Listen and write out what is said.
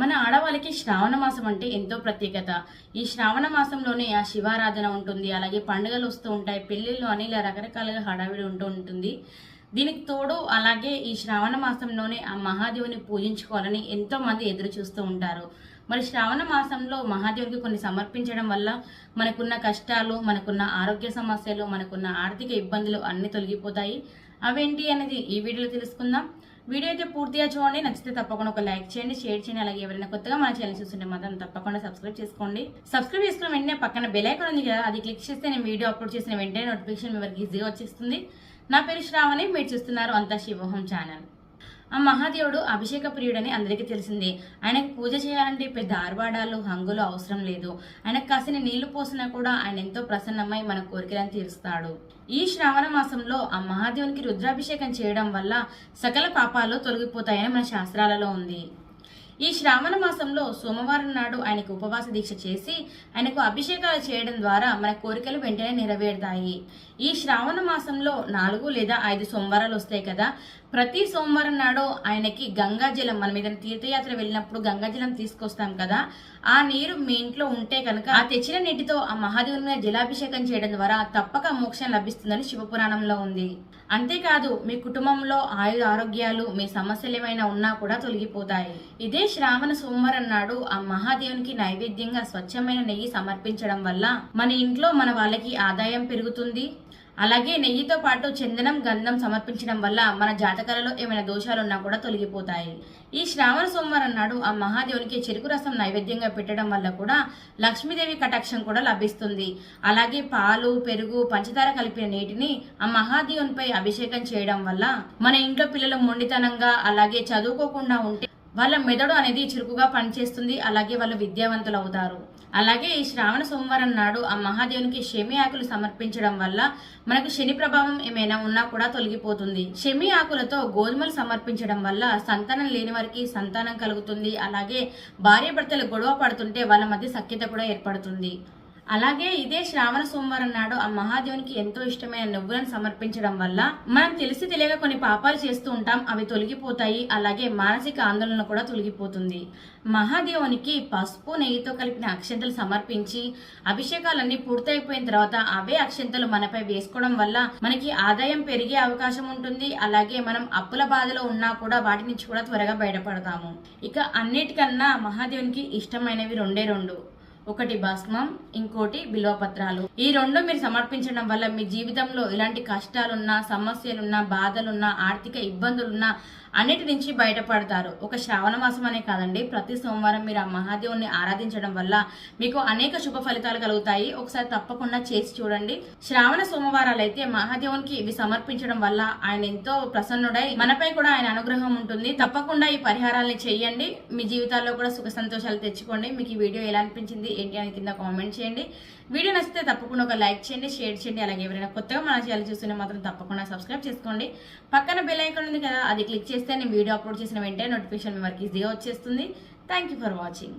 మన ఆడవాళ్ళకి శ్రావణ మాసం అంటే ఎంతో ప్రత్యేకత. ఈ శ్రావణ మాసంలోనే ఆ శివారాధన ఉంటుంది అలాగే పండుగలు వస్తూ ఉంటాయి పెళ్ళిళ్ళు అని ఇలా రకరకాలుగా హడావిడి ఉంటూ ఉంటుంది. దీనికి తోడు అలాగే ఈ శ్రావణ మాసంలోనే ఆ మహాదేవుని పూజించుకోవాలని ఎంతో మంది ఎదురు చూస్తూ ఉంటారు. మరి శ్రావణ మాసంలో మహాదేవుడికి కొన్ని సమర్పించడం వల్ల మనకున్న కష్టాలు మనకున్న ఆరోగ్య సమస్యలు మనకున్న ఆర్థిక ఇబ్బందులు అన్నీ తొలగిపోతాయి. అవేంటి అనేది ఈ వీడియోలో తెలుసుకుందాం. వీడియో అయితే పూర్తిగా చూడండి నచ్చితే తప్పకుండా ఒక లైక్ చేయండి షేర్ చేయండి అలాగే ఎవరైనా కొత్తగా మన ఛానల్ చూస్తుంటే మాత్రం తప్పకుండా సబ్స్క్రైబ్ చేసుకోండి. సబ్స్క్రైబ్ చేసుకున్న వెంటనే పక్కన బెల్ ఐకాన్ ఉంది కదా అది క్లిక్ చేస్తే నేను వీడియో అప్లోడ్ చేసిన వెంటనే నోటిఫికేషన్ మీ వరకు ఈజీగా వచ్చేస్తుంది. నా పేరు శ్రావణి మీరు చూస్తున్నారు అంతా శివోహం ఛానల్ ఆ మహాదేవుడు అభిషేక ప్రియుడని అందరికీ తెలిసిందే. ఆయనకు పూజ చేయాలంటే పెద్ద ఆర్భాడాలు హంగులు అవసరం లేదు. ఆయనకు కాసిన నీళ్ళు పోసినా కూడా ఆయన ఎంతో ప్రసన్నమై మన కోరికలను తీరుస్తాడు. ఈ శ్రావణ మాసంలో ఆ మహాదేవునికి రుద్రాభిషేకం చేయడం వల్ల సకల పాపాలు తొలగిపోతాయని మన శాస్త్రాలలో ఉంది. ఈ శ్రావణ మాసంలో సోమవారం నాడు ఆయనకు ఉపవాస దీక్ష చేసి ఆయనకు అభిషేకాలు చేయడం ద్వారా మన కోరికలు వెంటనే నెరవేరుతాయి. ఈ శ్రావణ మాసంలో నాలుగు లేదా ఐదు సోమవారాలు వస్తాయి కదా. ప్రతి సోమవారం నాడు ఆయనకి గంగాజలం మనం ఏదైనా తీర్థయాత్ర వెళ్ళినప్పుడు గంగాజలం తీసుకొస్తాం కదా. ఆ నీరు మీ ఇంట్లో ఉంటే కనుక ఆ తెచ్చిన నీటితో ఆ మహాదేవుని మీద జలాభిషేకం చేయడం ద్వారా తప్పక మోక్షం లభిస్తుందని శివపురాణంలో ఉంది. అంతేకాదు మీ కుటుంబంలో ఆయుధ ఆరోగ్యాలు మీ సమస్యలు ఏమైనా ఉన్నా కూడా తొలగిపోతాయి. ఇదే శ్రావణ సోమవారం నాడు ఆ మహాదేవునికి నైవేద్యంగా స్వచ్ఛమైన నెయ్యి సమర్పించడం వల్ల మన ఇంట్లో మన వాళ్ళకి ఆదాయం పెరుగుతుంది. అలాగే నెయ్యితో పాటు చందనం గంధం సమర్పించడం వల్ల మన జాతకాలలో ఏమైనా దోషాలున్నా కూడా తొలగిపోతాయి. ఈ శ్రావణ సోమవారం నాడు ఆ మహాదేవునికి చెరుకు రసం నైవేద్యంగా పెట్టడం వల్ల కూడా లక్ష్మీదేవి కటాక్షం కూడా లభిస్తుంది. అలాగే పాలు పెరుగు పంచదార కలిపిన నీటిని ఆ మహాదేవునిపై అభిషేకం చేయడం వల్ల మన ఇంట్లో పిల్లలు మొండితనంగా అలాగే చదువుకోకుండా ఉంటే వాళ్ళ మెదడు అనేది చురుకుగా పనిచేస్తుంది అలాగే వాళ్ళు విద్యావంతులు అవుతారు అలాగే ఈ శ్రావణ సోమవారం నాడు ఆ మహాదేవునికి షమి ఆకులు సమర్పించడం వల్ల మనకు శని ప్రభావం ఏమైనా ఉన్నా కూడా తొలగిపోతుంది. శమి ఆకులతో గోధుమలు సమర్పించడం వల్ల సంతానం లేని వారికి సంతానం కలుగుతుంది అలాగే భార్యాభర్తలు గొడవ పడుతుంటే వాళ్ళ మధ్య సఖ్యత కూడా ఏర్పడుతుంది. అలాగే ఇదే శ్రావణ సోమవారం నాడు ఆ మహాదేవునికి ఎంతో ఇష్టమైన నువ్వులను సమర్పించడం వల్ల మనం తెలిసి తెలియక కొన్ని పాపాలు చేస్తూ ఉంటాం అవి తొలగిపోతాయి అలాగే మానసిక ఆందోళన కూడా తొలగిపోతుంది. మహాదేవునికి పసుపు నెయ్యితో కలిపిన అక్షంతలు సమర్పించి అభిషేకాలన్నీ పూర్తయిపోయిన తర్వాత అవే అక్షంతలు మనపై వేసుకోవడం వల్ల మనకి ఆదాయం పెరిగే అవకాశం ఉంటుంది. అలాగే మనం అప్పుల బాధలో ఉన్నా కూడా వాటి నుంచి కూడా త్వరగా బయటపడతాము. ఇక అన్నిటికన్నా మహాదేవునికి ఇష్టమైనవి రెండే రెండు. ఒకటి భస్మం ఇంకోటి బిల్వపత్రాలు ఈ రెండు మీరు సమర్పించడం వల్ల మీ జీవితంలో ఎలాంటి కష్టాలున్నా సమస్యలున్నా బాధలున్నా ఆర్థిక ఇబ్బందులున్నా అన్నిటి నుంచి బయటపడతారు. ఒక శ్రావణ మాసం అనే కాదండి. ప్రతి సోమవారం మీరు ఆ మహాదేవుని ఆరాధించడం వల్ల మీకు అనేక శుభ ఫలితాలు కలుగుతాయి. ఒకసారి తప్పకుండా చేసి చూడండి. శ్రావణ సోమవారాలు అయితే మహాదేవునికి ఇవి సమర్పించడం వల్ల ఆయన ఎంతో ప్రసన్నుడై మనపై కూడా ఆయన అనుగ్రహం ఉంటుంది. తప్పకుండా ఈ పరిహారాలని చేయండి. మీ జీవితాల్లో కూడా సుఖ సంతోషాలు తెచ్చుకోండి. మీకు ఈ వీడియో ఎలా అనిపించింది ఏంటి అని కింద కామెంట్ చేయండి. వీడియో నచ్చితే తప్పకుండా ఒక లైక్ చేయండి షేర్ చేయండి. అలాగే ఎవరైనా కొత్తగా మన ఛానల్ చూస్తున్నా మాత్రం తప్పకుండా సబ్స్క్రైబ్ చేసుకోండి. పక్కన బెల్ ఐకాన్ ఉంది కదా అది క్లిక్ చేసి చేస్తే నేను వీడియో అప్లోడ్ చేసిన వెంటనే నోటిఫికేషన్ మీ వరకు ఈజీగా వచ్చేస్తుంది. Thank you for watching